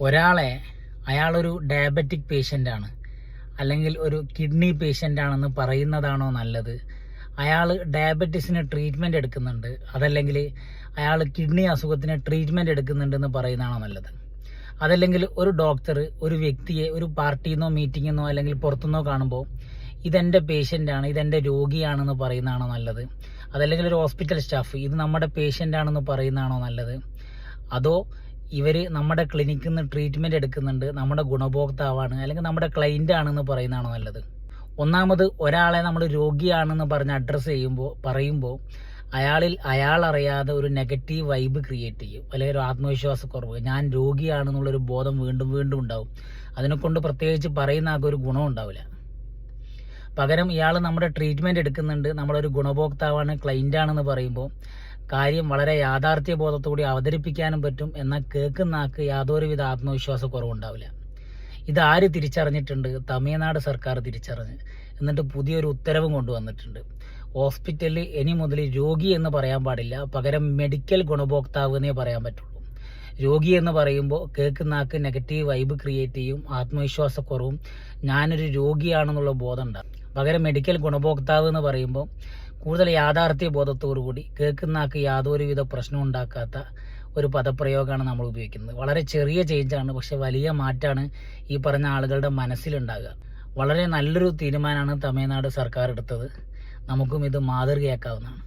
ഒരാളെ അയാളൊരു diabetic patient ആണ്. അല്ലെങ്കിൽ ഒരു കിഡ്നി പേഷ്യന്റ് ആണെന്ന് പറയുന്നതാണോ നല്ലത്? അയാൾ ഡയബറ്റീസിന് ട്രീറ്റ്മെന്റ് എടുക്കുന്നുണ്ട്. അതല്ലെങ്കിൽ അയാൾ കിഡ്നി അസുഖത്തിന് ട്രീറ്റ്മെന്റ് എടുക്കുന്നുണ്ടെന്ന് പറയുന്നതാണോ നല്ലത്? അതല്ലെങ്കിൽ ഒരു ഡോക്ടർ ഒരു വ്യക്തിയെ ഒരു പാർട്ടിയിൽ നിന്നോ മീറ്റിങ്ങിൽ നിന്നോ അല്ലെങ്കിൽ പുറത്തുനിന്നോ കാണുമ്പോൾ ഇതെന്റെ പേഷ്യന്റാണ് ഇതെന്റെ രോഗിയാണെന്ന് പറയുന്നതാണോ നല്ലത്? അതല്ലെങ്കിൽ ഒരു ഹോസ്പിറ്റൽ സ്റ്റാഫ് ഇത് നമ്മുടെ പേഷ്യന്റ് ആണെന്ന് പറയുന്നതാണോ നല്ലത്? അതോ ഇവർ നമ്മുടെ ക്ലിനിക്കിൽ നിന്ന് ട്രീറ്റ്മെന്റ് എടുക്കുന്നുണ്ട് നമ്മുടെ ഗുണഭോക്താവാണ് അല്ലെങ്കിൽ നമ്മുടെ ക്ലൈന്റ് ആണെന്ന് പറയുന്നതാണോ നല്ലത്? ഒന്നാമത് ഒരാളെ നമ്മൾ രോഗിയാണെന്ന് പറഞ്ഞ് അഡ്രസ്സ് ചെയ്യുമ്പോൾ പറയുമ്പോൾ അയാളിൽ അയാൾ അറിയാതെ ഒരു നെഗറ്റീവ് വൈബ് ക്രിയേറ്റ് ചെയ്യും അല്ലെങ്കിൽ ഒരു ആത്മവിശ്വാസക്കുറവ്. ഞാൻ രോഗിയാണെന്നുള്ളൊരു ബോധം വീണ്ടും വീണ്ടും ഉണ്ടാവും. അതിനെക്കൊണ്ട് പ്രത്യേകിച്ച് പറയുന്ന ആൾക്ക് ഒരു ഗുണം ഉണ്ടാവില്ല. പകരം ഇയാൾ നമ്മുടെ ട്രീറ്റ്മെന്റ് എടുക്കുന്നുണ്ട് നമ്മളൊരു ഗുണഭോക്താവാണ് ക്ലൈന്റ് ആണെന്ന് പറയുമ്പോൾ കാര്യം വളരെ യാഥാർത്ഥ്യ ബോധത്തോടെ അവതരിപ്പിക്കാനും പറ്റും. എന്നാൽ കേൾക്കുന്ന ആൾക്ക് യാതൊരുവിധ ആത്മവിശ്വാസക്കുറവുണ്ടാവില്ല. ഇത് ആര് തിരിച്ചറിഞ്ഞിട്ടുണ്ട്? തമിഴ്നാട് സർക്കാർ തിരിച്ചറിഞ്ഞ്. എന്നിട്ട് പുതിയൊരു ഉത്തരവും കൊണ്ടുവന്നിട്ടുണ്ട്. ഹോസ്പിറ്റലിൽ ഇനി മുതൽ രോഗി എന്ന് പറയാൻ പാടില്ല. പകരം മെഡിക്കൽ ഗുണഭോക്താവ് എന്നേ പറയാൻ പറ്റുള്ളൂ. രോഗി എന്ന് പറയുമ്പോൾ കേൾക്കുന്ന ആൾക്ക് നെഗറ്റീവ് വൈബ് ക്രിയേറ്റ് ചെയ്യും ആത്മവിശ്വാസക്കുറവും. ഞാനൊരു രോഗിയാണെന്നുള്ള ബോധം ഉണ്ടാകും. പകരം മെഡിക്കൽ ഗുണഭോക്താവ് എന്ന് പറയുമ്പോൾ കൂടുതൽ യാഥാർത്ഥ്യ ബോധത്തോടു കൂടി കേൾക്കുന്ന ആൾക്ക് യാതൊരുവിധ പ്രശ്നം ഉണ്ടാക്കാത്ത ഒരു പദപ്രയോഗമാണ് നമ്മൾ ഉപയോഗിക്കുന്നത്. വളരെ ചെറിയ ചേഞ്ചാണ് പക്ഷെ വലിയ മാറ്റാണ് ഈ പറഞ്ഞ ആളുകളുടെ മനസ്സിലുണ്ടാകുക. വളരെ നല്ലൊരു തീരുമാനമാണ് തമിഴ്നാട് സർക്കാർ എടുത്തത്. നമുക്കും ഇത് മാതൃകയാക്കാവുന്നതാണ്.